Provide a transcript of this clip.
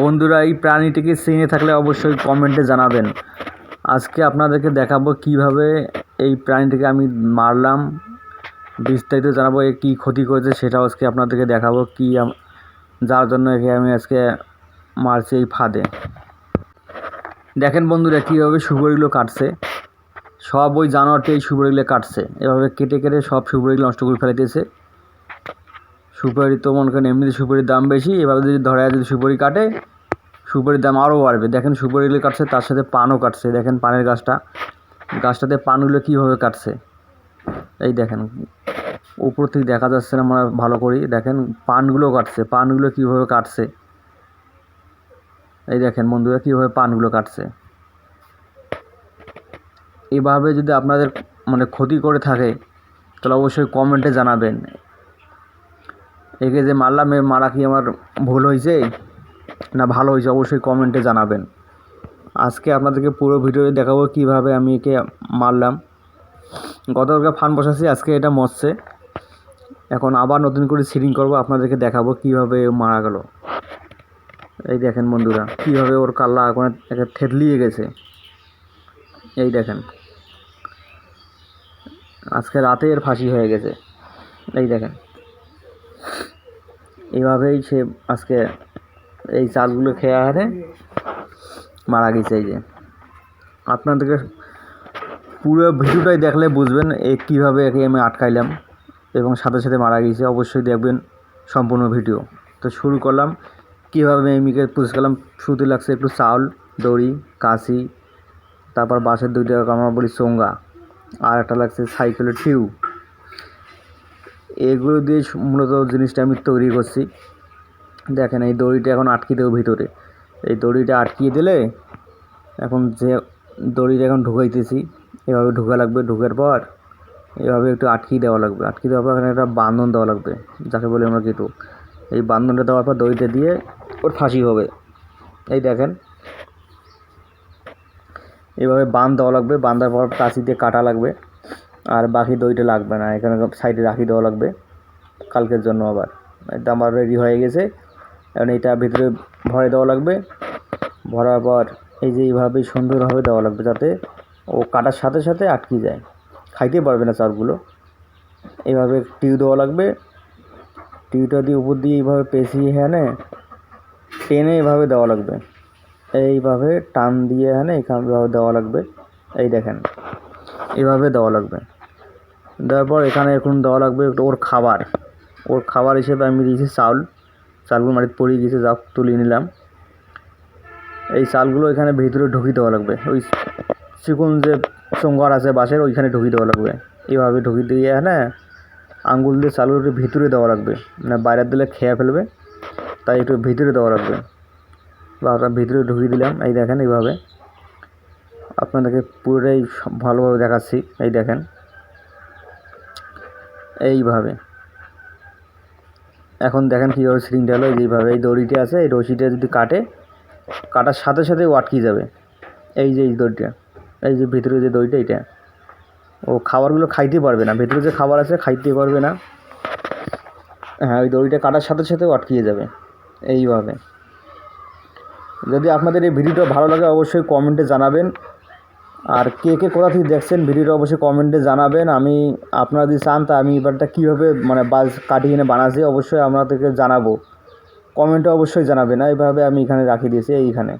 বন্ধুরা, এই প্রাণীটিকে চিনে থাকলে অবশ্যই কমেন্টে জানাবেন। আজকে আপনাদেরকে দেখাবো কীভাবে এই প্রাণীটিকে আমি মারলাম। বিস্তারিত জানাব এ কী ক্ষতি করেছে, সেটাও আজকে আপনাদেরকে দেখাবো কী যার জন্য একে আমি আজকে মারছি এই ফাঁদে। দেখেন বন্ধুরা, কীভাবে সুপারিগুলো কাটছে। সব ওই জানোয়ারটি এই সুপারিগুলো কাটছে। এভাবে কেটে কেটে সব সুপারিগুলো নষ্ট করে ফেলাইতেছে। সুপারি তো মনে করেন এমনিতে সুপারির দাম বেশি এভাবে যদি ধরা যদি সুপারি কাটে, সুপারির দাম আরও বাড়বে। দেখেন সুপারিগুলো কাটছে, তার সাথে পানও কাটছে। দেখেন পানের গাছটা, গাছটাতে পানগুলো কীভাবে কাটছে? এই দেখেন, উপর থেকে দেখা যাচ্ছে না আমরা ভালো করি। দেখেন পানগুলো কাটছে, পানগুলো কীভাবে কাটছে? এই দেখেন বন্ধুরা কীভাবে পানগুলো কাটছে? এভাবে যদি আপনাদের মানে ক্ষতি করে থাকে, তাহলে অবশ্যই কমেন্টে জানাবেন। একে যে মারলাম, এ মারা কি আমার ভুল হয়েছে? না ভালো হয়েছে, অবশ্যই কমেন্টে জানাবেন। আজকে আপনাদেরকে পুরো ভিডিও দেখাবো কীভাবে আমি একে মারলাম। গতকালকে ফান বসাচ্ছি, আজকে এটা মরছে। এখন আবার নতুন করে সিডিং করব, আপনাদেরকে দেখাবো কীভাবে মারা গেল। এই দেখেন বন্ধুরা, কীভাবে ওর কাল্লা এখন একে থেতলিয়ে গেছে। এই দেখেন। আজকে রাতে এর ফাঁসি হয়ে গেছে। এই দেখেন। এইভাবেই সে আজকে এই চালগুলো খেয়ে হারে মারা গেছে এই যে। আপনাদেরকে পুরো ভিডিওটাই দেখলে বুঝবেন এ কীভাবে একে আমি আটকাইলাম এবং সাথে সাথে মারা গিয়েছে অবশ্যই দেখবেন সম্পূর্ণ ভিডিও। তো শুরু করলাম, কীভাবে মেমিকে পুষ করলাম শুরুতে লাগছে একটু চাউল, দড়ি, কাশি, তারপর বাঁশের দুইটা আমরা বলি চোঙ্গা আর একটা লাগছে সাইকেলের টিউ এগুলো দিয়ে মূলত জিনিসটা আমি তৈরি করছি। দেখেন, এই দড়িটা এখন আটকে দেবো ভিতরে। এই দড়িটা আটকিয়ে দিলে এখন যে দড়িটা এখন ঢুকাইতেছি, এভাবে ঢুকা লাগবে। ঢুকার পর এভাবে একটু আটকিয়ে দেওয়া লাগবে। আটকিয়ে দেওয়ার পর এখানে একটা বান্ধন দেওয়া লাগবে, যাকে বলি আমরা কিন্তু এই বান্ধনটা দেওয়ার পর দড়িটা দিয়ে ওর ফাঁসি হবে। এই দেখেন, এভাবে বাঁধ দেওয়া লাগবে। বাঁধার পর কাঁচি দিয়ে কাটা লাগবে। আর বাকি দইটা লাগবে না, এখানে সাইডে রাখি দেওয়া লাগবে, কালকের জন্য আবার। এটা আমার রেডি হয়ে গেছে, এখন এটা ভিতরে ভরে দেওয়া লাগবে, ভরার পর এই যে এইভাবে সুন্দরভাবে দেওয়া লাগবে যাতে ও কাটার সাথে সাথে আটকে যায়। খাইতে পারবে না চালগুলো এইভাবে টিউ দেওয়া লাগবে, টিউটা দিয়ে উপর দিয়ে এইভাবে পেঁচিয়ে হ্যানে টেনে এভাবে দেওয়া লাগবে। এইভাবে টান দিয়ে হ্যাঁ এইভাবে দেওয়া লাগবে, এই দেখেন, এইভাবে দেওয়া লাগবে। দেওয়ার পর এখানে এখন দেওয়া লাগবে ওর খাবার। ওর খাবার হিসেবে আমি দিয়েছি চাউল। চালগুলো মাটিতে পড়ে গিয়েছে যা তুলে নিলাম। এই চালগুলো এখানে ভিতরে ঢুকিয়ে দেওয়া লাগবে। ওই চিকন যে চোঙ্গার আছে বাঁশের, ওইখানে ঢুকিয়ে দেওয়া লাগবে। এইভাবে ঢুকিয়ে দিয়ে হ্যাঁ আঙ্গুল দিয়ে চালগুলো একটু ভিতরে দেওয়া লাগবে। মানে বাইরের দিলে খেয়ে ফেলবে, তাই একটু ভিতরে দেওয়া লাগবে। বা ভিতরে ঢুকিয়ে দিলাম, এই দেখেন এইভাবে। আপনাদেরকে পুরোটাই ভালোভাবে দেখাচ্ছি, এই দেখেন। এইভাবে। এখন দেখেন কীভাবে সিলিংটা হলো, এই যেভাবে এই দড়িটা আছে, এই রশিটা যদি কাটে, কাটার সাথে সাথে আটকে যাবে। এই যে এই দড়িটা, এই যে ভিতরে যে দড়িটা, এইটা। ও খাবারগুলো খাইতে পারবে না, ভিতরে যে খাবার আছে খাইতে পারবে না। হ্যাঁ ওই দড়িটা কাটার সাথে সাথে আটকিয়ে যাবে, এইভাবে। যদি আপনাদের এই ভিডিওটা ভালো লাগে, অবশ্যই কমেন্টে জানাবেন। আর কে কে কোথা থেকে দেখছেন ভিডিওটা অবশ্যই কমেন্টে জানাবেন। আমি আপনারা যদি চান তা আমি এবারটা কীভাবে মানে বাস কাটিয়ে এনে বানাচ্ছি অবশ্যই আপনাদেরকে জানাব। কমেন্টে অবশ্যই জানাবেন। এইভাবে আমি এখানে রাখি দিয়েছি, এইখানে।